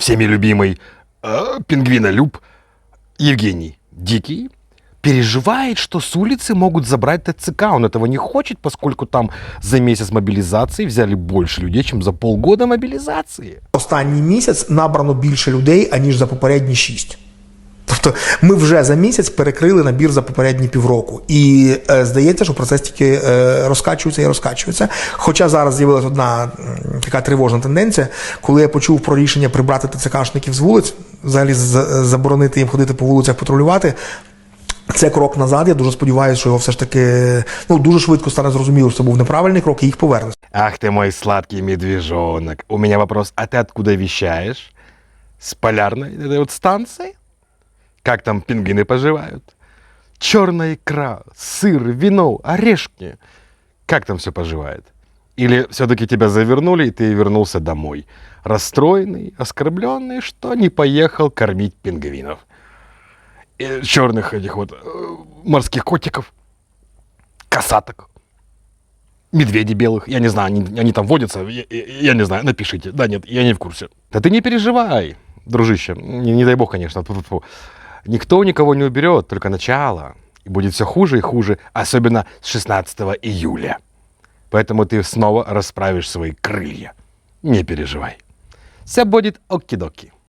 всеми любимый э, пингвинолюб Евгений Дикий переживает, что с улицы могут забрать ТЦК. Он этого не хочет, поскольку там за месяц мобилизации взяли больше людей, чем за полгода мобилизации. Останній місяць набрано більше людей, аніж за попередні шість. Тобто ми вже за місяць перекрили набір за попередні півроку. І е, здається, що процес тільки е, розкачується і розкачується. Хоча зараз з'явилася одна м, така тривожна тенденція, коли я почув про рішення прибрати ТЦКшників з вулиць, взагалі з- заборонити їм ходити по вулицях патрулювати. Це крок назад. Я дуже сподіваюся, що його все ж таки ну дуже швидко стане зрозуміло, що це був неправильний крок, і їх повернуть. Ах ты мой сладкий медвежонок. У меня вопрос, а ты откуда вещаешь? С полярной этой вот станции? Как там пингвины поживают? Черная икра, сыр, вино, орешки. Как там все поживает? Или все-таки тебя завернули, и ты вернулся домой? Расстроенный, оскорбленный, что не поехал кормить пингвинов? черных этих вот э, морских котиков, косаток, медведей белых. Я не знаю, они, они там водятся, я, я- не знаю, напишите. Да нет, я не в курсе. Да ты не переживай, дружище. Не, не дай бог, конечно. Тьфу-тьфу. Никто никого не уберет, только начало. И будет все хуже и хуже, особенно с 16 июля. Поэтому ты снова расправишь свои крылья. Не переживай. Все будет оки-доки.